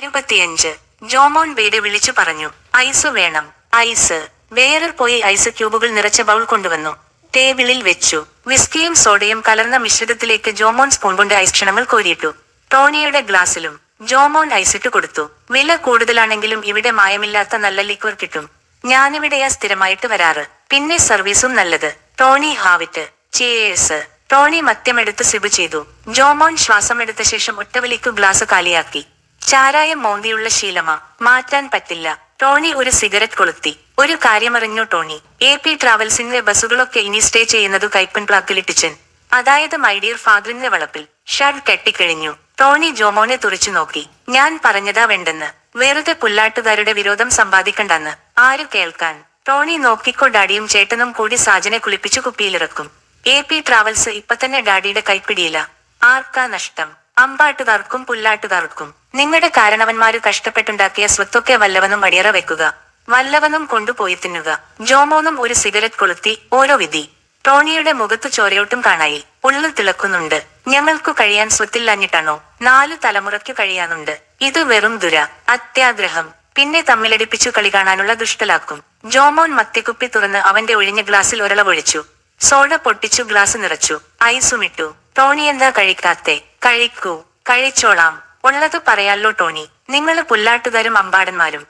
ഇരുപത്തിയഞ്ച്. ജോമോൻ വീട് വിളിച്ചു പറഞ്ഞു ഐസ് വേണം. ഐസ്? വേറെ പോയി ഐസ് ക്യൂബുകൾ നിറച്ച ബൗൾ കൊണ്ടുവന്നു. ടേബിളിൽ വെച്ചു. വിസ്കിയും സോഡയും കലർന്ന മിശ്രിതത്തിലേക്ക് ജോമോൻ സ്പൂൺ കൊണ്ട് ഐസ് ക്ഷണങ്ങൾ കോരിയിട്ടു. ടോണിയുടെ ഗ്ലാസ്സിലും ജോമോൻ ഐസിട്ട് കൊടുത്തു. വില കൂടുതലാണെങ്കിലും ഇവിടെ മായമില്ലാത്ത നല്ല ലിക്വർ കിട്ടും. ഞാനിവിടെയാ സ്ഥിരമായിട്ട് വരാറ്. പിന്നെ സർവീസും നല്ലത്. Tony have it cheers Tony മത്യമെടുത്ത് sip ചെയ്തു. ജോമോൻ ശ്വാസമെടുത്ത ശേഷം ഒറ്റവലിക്കു ഗ്ലാസ് കാലിയാക്കി. ചാരായം മോന്തിയുള്ള ശീലമാ. മാറ്റാൻ പറ്റില്ല. ടോണി ഒരു സിഗരറ്റ് കൊളുത്തി. ഒരു കാര്യമറിഞ്ഞു ടോണി. എ പി ട്രാവൽസിന്റെ ബസ്സുകളൊക്കെ ഇനി സ്റ്റേ ചെയ്യുന്നത് കൈപ്പൻ പ്ലാക്കിലിട്ടിച്ചൻ അതായത് മൈഡിയർ ഫാദറിന്റെ വളപ്പിൽ. ഷർട്ട് കെട്ടിക്കഴിഞ്ഞു. ടോണി ജോമോനെ തുറച്ചു നോക്കി. ഞാൻ പറഞ്ഞതാ വേണ്ടെന്ന്. വെറുതെ പുല്ലാട്ടുകാരുടെ വിരോധം സമ്പാദിക്കണ്ടെന്ന്. ആരും കേൾക്കാൻ? ടോണി നോക്കിക്കോ ഡാഡിയും ചേട്ടനും കൂടി സാജനെ കുളിപ്പിച്ചു കുപ്പിയിലിറക്കും. എ പി ട്രാവൽസ് ഇപ്പൊ തന്നെ ഡാഡിയുടെ കൈപ്പിടിയില്ല ആർക്കാ നഷ്ടം? അമ്പാട്ടുകാർക്കും പുല്ലാട്ടുകാർക്കും നിങ്ങളുടെ കാരണവന്മാര് കഷ്ടപ്പെട്ടുണ്ടാക്കിയ സ്വത്തൊക്കെ വല്ലവനും അടിയറ വെക്കുക. വല്ലവനും കൊണ്ടുപോയി തിന്നുക. ജോമോനും ഒരു സിഗരറ്റ് കൊളുത്തി ഓരോ വിധി. ടോണിയുടെ മുഖത്ത് ചോരയോട്ടും കാണായി. ഉള്ളിൽ തിളക്കുന്നുണ്ട്. ഞങ്ങൾക്കു കഴിയാൻ സ്വത്തില്ലഞ്ഞിട്ടാണോ? നാലു തലമുറയ്ക്കു കഴിയാനുണ്ട്. ഇത് വെറും ദുര അത്യാഗ്രഹം. പിന്നെ തമ്മിലടിപ്പിച്ചു കളി കാണാനുള്ള ദുഷ്ടലാക്കും. ജോമോൻ മത്തിക്കുപ്പി തുറന്ന് അവന്റെ ഒഴിഞ്ഞ ഗ്ലാസിൽ ഒരളവൊഴിച്ചു. സോഡ പൊട്ടിച്ചു ഗ്ലാസ് നിറച്ചു. ഐസുമിട്ടു ടോണി എന്താ കഴിക്കാത്തെ? കഴിക്കൂ കഴിച്ചോളാം. ഉള്ളത് പറയാല്ലോ ടോണി. നിങ്ങൾ പുല്ലാട്ടുകാരും അമ്പാടന്മാരും.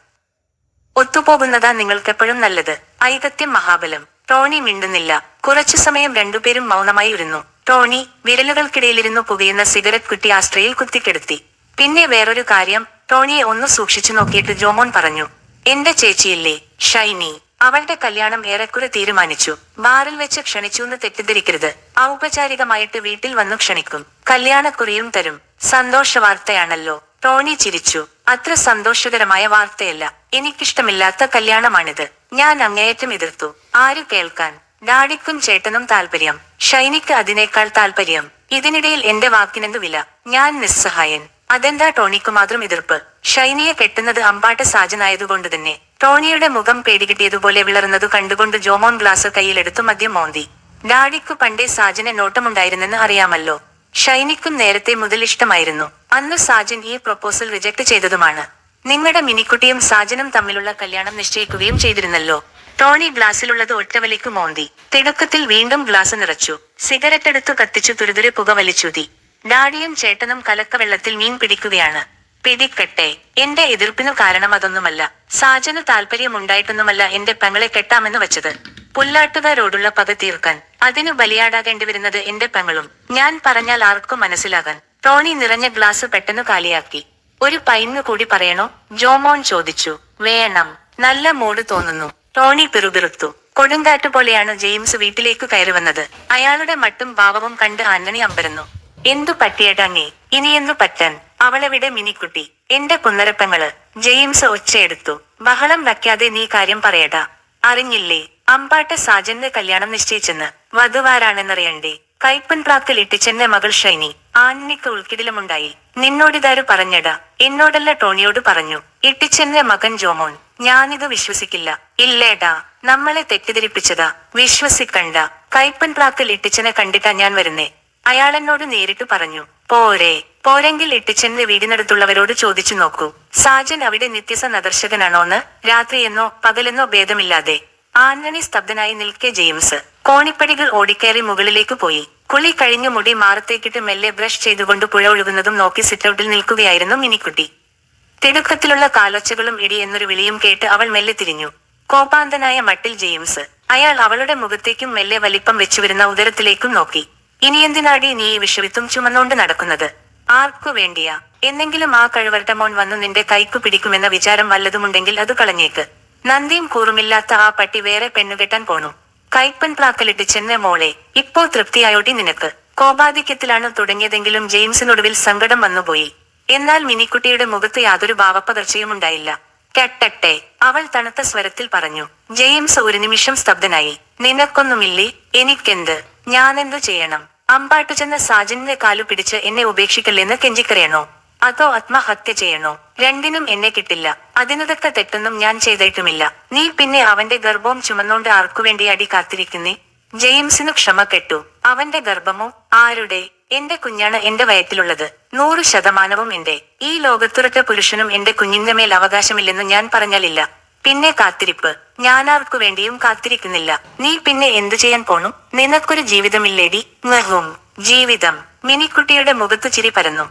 ഒത്തുപോകുന്നതാ നിങ്ങൾക്കെപ്പോഴും നല്ലത്. ഐകത്യം മഹാബലം. ടോണി മിണ്ടുന്നില്ല. കുറച്ചു സമയം രണ്ടുപേരും മൗനമായി ഇരുന്നു. ടോണി വിരലുകൾക്കിടയിലിരുന്നു പുകയുന്ന സിഗരറ്റ് കുട്ടി ആസ്ട്രയിൽ കുത്തിക്കെടുത്തി. പിന്നെ വേറൊരു കാര്യം ടോണിയെ ഒന്ന് സൂക്ഷിച്ചു നോക്കിയിട്ട് ജോമോൻ പറഞ്ഞു എന്റെ ചേച്ചിയില്ലേ ഷൈനി? അവളുടെ കല്യാണം ഏറെക്കുറെ തീരുമാനിച്ചു. ബാറിൽ വെച്ച് ക്ഷണിച്ചു എന്ന് തെറ്റിദ്ധരിക്കരുത്. ഔപചാരികമായിട്ട് വീട്ടിൽ വന്നു ക്ഷണിക്കും. കല്യാണക്കുറിയും തരും. സന്തോഷ വാർത്തയാണല്ലോ. ടോണി ചിരിച്ചു. അത്ര സന്തോഷകരമായ വാർത്തയല്ല. എനിക്കിഷ്ടമില്ലാത്ത കല്യാണമാണിത്. ഞാൻ അങ്ങേയറ്റം എതിർത്തു. ആര് കേൾക്കാൻ? ഡാഡിക്കും ചേട്ടനും താല്പര്യം ഷൈനിക്ക് അതിനേക്കാൾ താല്പര്യം ഇതിനിടയിൽ എന്റെ വാക്കിനെന്ത് വില? ഞാൻ നിസ്സഹായൻ. അതെന്താ ടോണിക്കു മാത്രം എതിർപ്പ്? ഷൈനിയെ കെട്ടുന്നത് അമ്പാട്ട സാജനായതുകൊണ്ട് തന്നെ. ടോണിയുടെ മുഖം പേടികിട്ടിയതുപോലെ വിളർന്നതു കണ്ടുകൊണ്ട് ജോമോൻ ഗ്ലാസ് കയ്യിലെടുത്തു മദ്യം മോന്തി. ഡാഡിക്കു പണ്ടേ സാജനെ നോട്ടമുണ്ടായിരുന്നെന്ന് അറിയാമല്ലോ. ഷൈനിക്കും നേരത്തെ മുതൽ ഇഷ്ടമായിരുന്നു. അന്ന് സാജൻ ഈ പ്രപ്പോസൽ റിജക്ട് ചെയ്തതുമാണ്. നിങ്ങളുടെ മിനിക്കുട്ടിയും സാജനും തമ്മിലുള്ള കല്യാണം നിശ്ചയിക്കുകയും ചെയ്തിരുന്നല്ലോ. ടോണി ഗ്ലാസ്സിലുള്ളത് ഒറ്റവലിക്ക് മോന്തി. തിടുക്കത്തിൽ വീണ്ടും ഗ്ലാസ് നിറച്ചു. സിഗരറ്റ് എടുത്തു കത്തിച്ചു തുരുതുരെ പുക വലിച്ചൂതി ഡാഡിയും ചേട്ടനും കലക്കവെള്ളത്തിൽ മീൻ പിടിക്കുകയാണ്. പിടിക്കട്ടെ എന്റെ എതിർപ്പിനു കാരണം അതൊന്നുമല്ല. സാജന് താല്പര്യമുണ്ടായിട്ടൊന്നുമല്ല എന്റെ പെങ്ങളെ കെട്ടാമെന്ന് വെച്ചത്. പുല്ലാട്ടുകാരോടുള്ള പക തീർക്കാൻ. അതിനു ബലിയാടാകേണ്ടി വരുന്നത് എന്റെ പെങ്ങളും. ഞാൻ പറഞ്ഞാൽ ആർക്കും മനസ്സിലാകാൻ. ടോണി നിറഞ്ഞ ഗ്ലാസ് പെട്ടെന്ന് കാലിയാക്കി. ഒരു പൈന്ന് കൂടി പറയണോ? ജോമോൻ ചോദിച്ചു. വേണം. നല്ല മൂഡ് തോന്നുന്നു. ടോണി പിറുപിറുത്തു. കൊടുങ്കാറ്റ് പോലെയാണ് ജെയിംസ് വീട്ടിലേക്ക് കയറി വന്നത്. അയാളുടെ മട്ടും ഭാവവും കണ്ട് ആന്റണി അമ്പരന്നു. എന്തു പറ്റിയടങ്ങി ഇനിയെന്നു പറ്റാൻ? അവളെവിടെ മിനിക്കുട്ടി? എന്റെ കുന്നരപ്പങ്ങൾ. ജെയിംസ് ഒച്ചയെടുത്തു. ബഹളം വയ്ക്കാതെ നീ കാര്യം പറയടാ. അറിഞ്ഞില്ലേ? അമ്പാട്ട് സാജന്റെ കല്യാണം നിശ്ചയിച്ചെന്ന്. വധുവാരാണെന്നറിയണ്ടേ? കൈപ്പൻ പ്രാക്കിൽ ഇട്ടിച്ചെന്റെ മകൾ ഷൈനി. ആന്ണിക്ക് ഉൾക്കിടിലുമുണ്ടായി. നിന്നോടിതാരു പറഞ്ഞടാ. എന്നോടല്ല ടോണിയോട് പറഞ്ഞു. ഇട്ടിച്ചെന്റെ മകൻ ജോമോൻ. ഞാനിത് വിശ്വസിക്കില്ല. ഇല്ലേടാ. നമ്മളെ തെറ്റിദ്ധരിപ്പിച്ചതാ. വിശ്വസിക്കണ്ട. കൈപ്പൻ പ്രാക്കിൽ ഇട്ടിച്ചനെ കണ്ടിട്ടാ ഞാൻ വരുന്നേ. അയാളെന്നോട് നേരിട്ട് പറഞ്ഞു. പോരെ പോരെങ്കിൽ ഇട്ടിച്ചന്റെ വീടിനടുത്തുള്ളവരോട് ചോദിച്ചു നോക്കൂ. സാജൻ അവിടെ നിത്യസ നദർശകനാണോന്ന് രാത്രിയെന്നോ പകലെന്നോ ഭേദമില്ലാതെ. ആന്റണി സ്തബ്ധനായി നിൽക്കെ ജെയിംസ്. കോണിപ്പടികൾ ഓടിക്കയറി മുകളിലേക്ക് പോയി. കുളി കഴിഞ്ഞു മുടി മാറത്തേക്കിട്ട് മെല്ലെ ബ്രഷ് ചെയ്തുകൊണ്ട് പുഴ ഒഴുകുന്നതും നോക്കി സിറ്റൗട്ടിൽ നിൽക്കുകയായിരുന്നു മിനിക്കുട്ടി. തിടുക്കത്തിലുള്ള കാലൊച്ചകളും ഇടി എന്നൊരു വിളിയും കേട്ട് അവൾ മെല്ലെ തിരിഞ്ഞു. കോപാന്തനായ മട്ടിൽ ജെയിംസ്. അയാൾ അവളുടെ മുഖത്തേക്കും മെല്ലെ വലിപ്പം വെച്ചുവരുന്ന ഉദരത്തിലേക്കും നോക്കി. ഇനിയെന്തിനാടി നീ ഈ വിഷവിത്തും ചുമന്നുകൊണ്ട് നടക്കുന്നത്? ആർക്കു വേണ്ടിയാ? എന്നെങ്കിലും ആ കഴിവരട്ട മോൻ വന്നു നിന്റെ കൈക്കു പിടിക്കുമെന്ന വിചാരം വല്ലതുമുണ്ടെങ്കിൽ അത് കളഞ്ഞേക്ക്. നന്ദിയും കൂറുമില്ലാത്ത ആ പട്ടി വേറെ പെണ്ണുകെട്ടാൻ പോണു. കൈപ്പൻ പ്രാക്കലിട്ട് ചെന്ന മോളെ ഇപ്പോ തൃപ്തിയായോട്ടി നിനക്ക്. കോപാധിക്യത്തിലാണ് തുടങ്ങിയതെങ്കിലും ജെയിംസിനൊടുവിൽ സങ്കടം വന്നുപോയി. എന്നാൽ മിനിക്കുട്ടിയുടെ മുഖത്ത് യാതൊരു ഭാവപ്പകർച്ചയും ഉണ്ടായില്ല. കെട്ടട്ടെ അവൾ തണുത്ത സ്വരത്തിൽ പറഞ്ഞു. ജെയിംസ് ഒരു നിമിഷം സ്തബ്ധനായി. നിനക്കൊന്നുമില്ലേ? എനിക്കെന്ത്? ഞാനെന്തു ചെയ്യണം? അമ്പാട്ടു ചെന്ന സാജന്റെ കാലു പിടിച്ച് എന്നെ ഉപേക്ഷിക്കല്ലെന്ന് കെഞ്ചിക്കറിയണോ അതോ ആത്മഹത്യ ചെയ്യണോ? രണ്ടിനും എന്നെ കിട്ടില്ല. അതിനതൊക്കെ തെറ്റൊന്നും ഞാൻ ചെയ്തിട്ടുമില്ല. നീ പിന്നെ അവന്റെ ഗർഭവും ചുമന്നുകൊണ്ട് ആർക്കു വേണ്ടി അടി കാത്തിരിക്കുന്നേ? ജെയിംസിനു ക്ഷമ കെട്ടു. അവന്റെ ഗർഭമോ? ആരുടെ? എന്റെ കുഞ്ഞാണ് എന്റെ വയറ്റിലുള്ളത്. നൂറ് ശതമാനവും എന്റെ. ഈ ലോകത്തുറച്ച പുരുഷനും എന്റെ കുഞ്ഞിന്റെ മേൽ അവകാശമില്ലെന്ന് ഞാൻ പറഞ്ഞാലില്ല. പിന്നെ കാത്തിരിപ്പ്. ഞാനാർക്കു വേണ്ടിയും കാത്തിരിക്കുന്നില്ല. നീ പിന്നെ എന്തു ചെയ്യാൻ പോണു? നിനക്കൊരു ജീവിതമില്ലേടി? നിറവും ജീവിതം. മിനിക്കുട്ടിയുടെ മുഖത്തു ചിരി പരന്നു.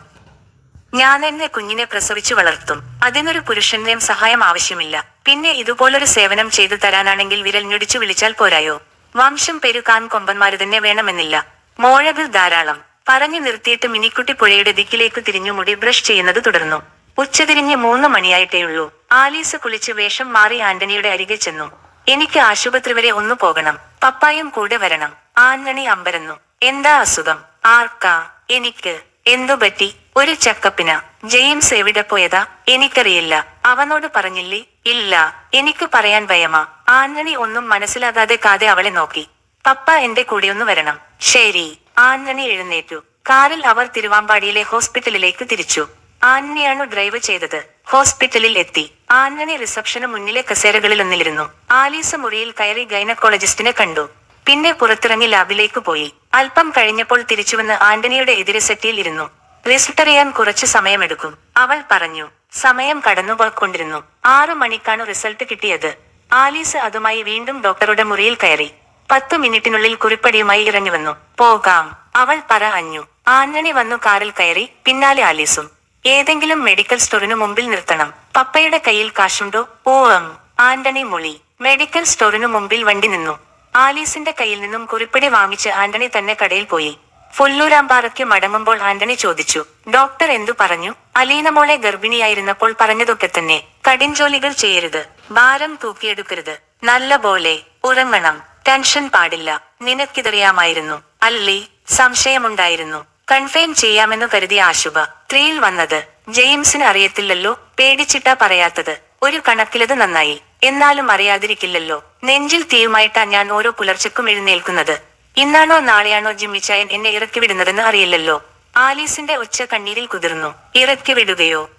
ഞാൻ എന്നെ കുഞ്ഞിനെ പ്രസവിച്ചു വളർത്തും. അതിനൊരു പുരുഷന്റെയും സഹായം ആവശ്യമില്ല. പിന്നെ ഇതുപോലൊരു സേവനം ചെയ്തു തരാനാണെങ്കിൽ വിരൽ ഞൊടിച്ചു വിളിച്ചാൽ പോരായോ? വംശം പെരുക്കാൻ കൊമ്പന്മാര് തന്നെ വേണമെന്നില്ല. മോഴകൾ ധാരാളം. പറഞ്ഞു നിർത്തിയിട്ട് മിനിക്കുട്ടി പുഴയുടെ ദിക്കിലേക്ക് തിരിഞ്ഞു മുടി ബ്രഷ് ചെയ്യുന്നത് തുടർന്നു. ഉച്ചതിരിഞ്ഞ് മൂന്ന് മണിയായിട്ടേയുള്ളൂ ആലീസ് കുളിച്ച് വേഷം മാറി ആന്റണിയുടെ അരികെ ചെന്നു. എനിക്ക് ആശുപത്രി വരെ ഒന്നു പോകണം. പപ്പായും കൂടെ വരണം. ആന്റണി അമ്പരന്നു. എന്താ അസുഖം? ആർക്കാ? എനിക്ക്. എന്തു പറ്റി? ഒരു ചക്കപ്പിന. ജെയിംസ് എവിടെ പോയതാ? എനിക്കറിയില്ല. അവനോട് പറഞ്ഞില്ലേ? ഇല്ല. എനിക്ക് പറയാൻ ഭയമാ. ആന്റണി ഒന്നും മനസ്സിലാകാതെ കാതെ അവളെ നോക്കി. പപ്പ എന്റെ കൂടെ ഒന്ന് വരണം. ശരി. ആന്റണി എഴുന്നേറ്റു. കാറിൽ അവർ തിരുവാമ്പാടിയിലെ ഹോസ്പിറ്റലിലേക്ക് തിരിച്ചു. ആന്റണിയാണ് ഡ്രൈവ് ചെയ്തത്. ഹോസ്പിറ്റലിൽ എത്തി. ആന്റണി റിസപ്ഷന് മുന്നിലെ കസേരകളിൽ ഒന്നിലിരുന്നു ആലീസ് മുറിയിൽ കയറി ഗൈനക്കോളജിസ്റ്റിനെ കണ്ടു. പിന്നെ പുറത്തിറങ്ങി ലാബിലേക്ക് പോയി. അല്പം കഴിഞ്ഞപ്പോൾ തിരിച്ചുവന്ന് ആന്റണിയുടെ എതിരെ സെറ്റിയിൽ ഇരുന്നു. റിസൾട്ട് അറിയാൻ കുറച്ചു സമയമെടുക്കും. അവൾ പറഞ്ഞു സമയം കടന്നുപോയിക്കൊണ്ടിരുന്നു. ആറു മണിക്കാണ് റിസൾട്ട് കിട്ടിയത്. ആലീസ് അതുമായി വീണ്ടും ഡോക്ടറുടെ മുറിയിൽ കയറി. പത്തു മിനിറ്റിനുള്ളിൽ കുറിപ്പടിയുമായി ഇറങ്ങി വന്നു. പോകാം. അവൾ പറഞ്ഞു ആന്റണി വന്നു കാറിൽ കയറി. പിന്നാലെ ആലീസും. ഏതെങ്കിലും മെഡിക്കൽ സ്റ്റോറിനു മുമ്പിൽ നിർത്തണം. പപ്പയുടെ കയ്യിൽ കാശുണ്ടോ? ഓ എം ആന്റണി മൊളി. മെഡിക്കൽ സ്റ്റോറിനു മുമ്പിൽ വണ്ടി നിന്നു. ആലീസിന്റെ കയ്യിൽ നിന്നും കുറിപ്പടി വാങ്ങിച്ച് ആന്റണി തന്നെ കടയിൽ പോയി. ഫുല്ലൂരാമ്പാറയ്ക്ക് മടങ്ങുമ്പോൾ ആന്റണി ചോദിച്ചു ഡോക്ടർ എന്തു പറഞ്ഞു? അലീന മോളെ ഗർഭിണിയായിരുന്നപ്പോൾ പറഞ്ഞതൊക്കെ തന്നെ. കടിഞ്ചോലികൾ ചെയ്യരുത്. ഭാരം തൂക്കിയെടുക്കരുത്. നല്ല പോലെ ഉറങ്ങണം. ടെൻഷൻ പാടില്ല. നിനക്കിതറിയാമായിരുന്നു. അല്ലേ സംശയമുണ്ടായിരുന്നു. കൺഫേം ചെയ്യാമെന്ന് കരുതി ആശുപ ത്രീയിൽ വന്നത്. ജെയിംസിന് അറിയത്തില്ലല്ലോ പേടിച്ചിട്ടാ പറയാത്തത്. ഒരു കണക്കിലത് നന്നായി. എന്നാലും അറിയാതിരിക്കില്ലല്ലോ. നെഞ്ചിൽ തീയുമായിട്ടാ ഞാൻ ഓരോ പുലർച്ചക്കും എഴുന്നേൽക്കുന്നത്. ഇന്നാണോ നാളെയാണോ ജിമ്മിച്ചായൻ എന്നെ ഇറക്കി വിടുന്നതെന്ന് അറിയില്ലല്ലോ. ആലീസിന്റെ ഒച്ച കണ്ണീരിൽ കുതിർന്നു. ഇറക്കി വിടുകയോ?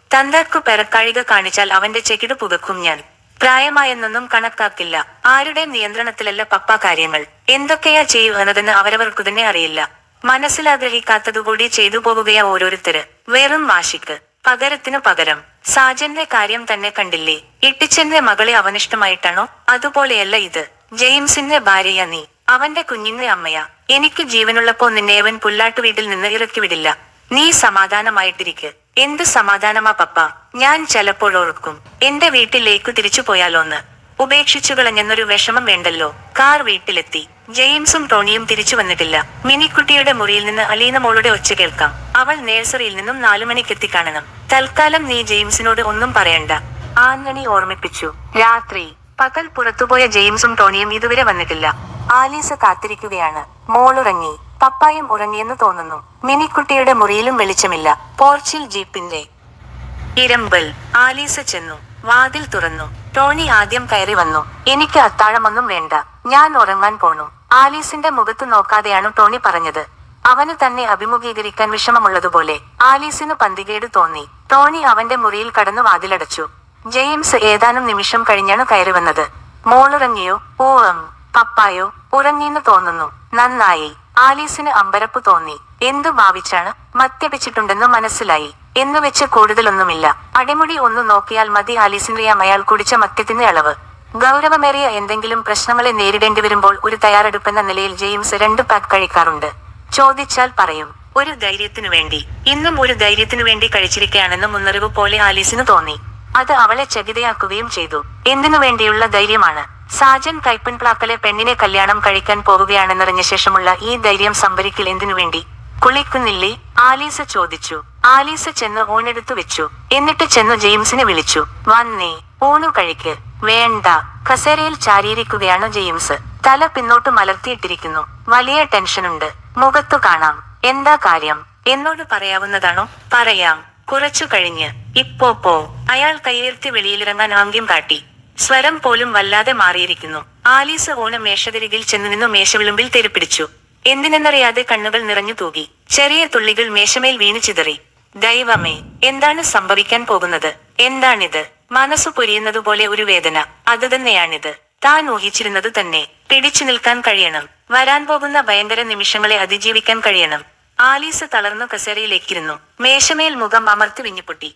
പെരക്കാഴിക കാണിച്ചാൽ അവന്റെ ചെകിട് പുകക്കും ഞാൻ. പ്രായമായെന്നൊന്നും കണക്കാക്കില്ല. ആരുടെ നിയന്ത്രണത്തിലല്ല പപ്പ കാര്യങ്ങൾ. എന്തൊക്കെയാ ചെയ്യുന്നതെന്ന് അവരവർക്കു തന്നെ അറിയില്ല. മനസ്സിലാഗ്രഹിക്കാത്തതുകൂടി ചെയ്തു പോവുകയാ ഓരോരുത്തര്. വെറും വാശിക്ക്. പകരത്തിനു പകരം. സാജന്റെ കാര്യം തന്നെ കണ്ടില്ലേ? ഇട്ടിച്ചന്റെ മകളെ അവനിഷ്ടമായിട്ടാണോ? അതുപോലെയല്ല ഇത്. ജെയിംസിന്റെ ഭാര്യയാ നീ. അവന്റെ കുഞ്ഞിന്റെ അമ്മയാ. എനിക്ക് ജീവനുള്ളപ്പോ നിന്നെ അവൻ പുല്ലാട്ടു വീട്ടിൽ നിന്ന് ഇറക്കി വിടില്ല. നീ സമാധാനമായിട്ടിരിക്ക്. എന്ത് സമാധാനമാ പപ്പ? ഞാൻ ചിലപ്പോഴോർക്കും എന്റെ വീട്ടിലേക്ക് തിരിച്ചു പോയാലോന്ന്. ഉപേക്ഷിച്ചു കളഞ്ഞെന്നൊരു വിഷമം വേണ്ടല്ലോ. കാർ വീട്ടിലെത്തി. ജെയിംസും ടോണിയും തിരിച്ചു വന്നിട്ടില്ല. മിനിക്കുട്ടിയുടെ മുറിയിൽ നിന്ന് അലീന മോളുടെ ഒച്ച കേൾക്കാം. അവൾ നേഴ്സറിയിൽ നിന്നും നാലു മണിക്കെത്തി കാണണം തൽക്കാലം നീ ജെയിംസിനോട് ഒന്നും പറയണ്ട. ആന്റണി ഓർമ്മിപ്പിച്ചു. രാത്രി. പകൽ പുറത്തുപോയ ജെയിംസും ടോണിയും ഇതുവരെ വന്നിട്ടില്ല. ആലീസ് കാത്തിരിക്കുകയാണ്. മോളുറങ്ങി. പപ്പായും ഉറങ്ങിയെന്ന് തോന്നുന്നു. മിനിക്കുട്ടിയുടെ മുറിയിലും വെളിച്ചമില്ല. പോർച്ചിൽ ജീപ്പിന്റെ ഇരമ്പൽ. ആലീസ് ചെന്നു. വാതിൽ തുറന്നു. ടോണി ആദ്യം കയറി വന്നു. എനിക്ക് അത്താഴമൊന്നും വേണ്ട. ഞാൻ ഉറങ്ങാൻ പോണു. ആലീസിന്റെ മുഖത്ത് നോക്കാതെയാണ് ടോണി പറഞ്ഞത്. അവന് തന്നെ അഭിമുഖീകരിക്കാൻ വിഷമമുള്ളതുപോലെ ആലീസിന് പന്തികേട് തോന്നി. ടോണി അവന്റെ മുറിയിൽ കടന്നു വാതിലടച്ചു. ജെയിംസ് ഏതാനും നിമിഷം കഴിഞ്ഞാണ് കയറി വന്നത്. മോളുറങ്ങിയോ? ഓ എം പപ്പായോ? ഉറങ്ങിയെന്ന് തോന്നുന്നു. നന്നായി. ആലീസിന് അമ്പരപ്പ് തോന്നി. എന്തു ഭാവിച്ചാണ് മദ്യപിച്ചിട്ടുണ്ടെന്ന് മനസ്സിലായി. എന്നു വെച്ച് കൂടുതലൊന്നുമില്ല. അടിമുടി ഒന്ന് നോക്കിയാൽ മതി ആലീസിന്റെ അയാൾ കുടിച്ച മദ്യത്തിന്റെ അളവ്. ഗൗരവമേറിയ എന്തെങ്കിലും പ്രശ്നങ്ങളെ നേരിടേണ്ടി വരുമ്പോൾ ഒരു തയ്യാറെടുപ്പെന്ന നിലയിൽ ജെയിംസ് രണ്ട് പാക്ക് കഴിക്കാറുണ്ട്. ചോദിച്ചാൽ പറയും ഒരു ധൈര്യത്തിനു വേണ്ടി. ഇന്നും ഒരു ധൈര്യത്തിനു വേണ്ടി കഴിച്ചിരിക്കുകയാണെന്ന് മുന്നറിവ് പോലെ ആലീസിന് തോന്നി. അത് അവളെ ചകിതയാക്കുകയും ചെയ്തു. എന്തിനു വേണ്ടിയുള്ള ധൈര്യമാണ്? സാജൻ കൈപ്പൻ പ്ലാക്കലെ പെണ്ണിനെ കല്യാണം കഴിക്കാൻ പോവുകയാണെന്നറിഞ്ഞ ശേഷമുള്ള ഈ ധൈര്യം സംഭരിക്കൽ എന്തിനു വേണ്ടി? കുളിക്കുന്നില്ലേ? ആലീസ ചോദിച്ചു. ആലീസ ചെന്ന് ഓണെടുത്തു വെച്ചു. എന്നിട്ട് ചെന്ന് ജെയിംസിനെ വിളിച്ചു. വന്നേ ഊണു കഴിക്ക്. വേണ്ട. കസേരയിൽ ചാരിയിരിക്കുകയാണ് ജെയിംസ്. തല പിന്നോട്ട് മലർത്തിയിട്ടിരിക്കുന്നു. വലിയ ടെൻഷനുണ്ട്. മുഖത്തു കാണാം. എന്താ കാര്യം? എന്നോട് പറയാവുന്നതാണോ? പറയാം. കുറച്ചു കഴിഞ്ഞ്. ഇപ്പോ പോ. അയാൾ കയ്യേർത്തി വെളിയിലിറങ്ങാൻ ആംഗ്യം കാട്ടി. സ്വരം പോലും വല്ലാതെ മാറിയിരിക്കുന്നു. ആലീസ് ഓണം മേശതിരികിൽ ചെന്നു നിന്നു മേശവിളുമ്പിൽ തെരുപ്പിടിച്ചു എന്തിനെന്നറിയാതെ കണ്ണുകൾ നിറഞ്ഞു തൂകി. ചെറിയ തുള്ളികൾ മേശമേൽ വീണു ചിതറി. ദൈവമേ എന്താണ് സംഭവിക്കാൻ പോകുന്നത്? എന്താണിത്? മനസ്സു പൊരിയുന്നതുപോലെ ഒരു വേദന. അത് തന്നെയാണിത്. താൻ ഊഹിച്ചിരുന്നത് തന്നെ. പിടിച്ചു നിൽക്കാൻ കഴിയണം. വരാൻ പോകുന്ന ഭയങ്കര നിമിഷങ്ങളെ അതിജീവിക്കാൻ കഴിയണം. ആലീസ് തളർന്നു കസേരയിലേക്കിരുന്നു. മേശമേൽ മുഖം അമർത്തി വിങ്ങിപ്പൊട്ടി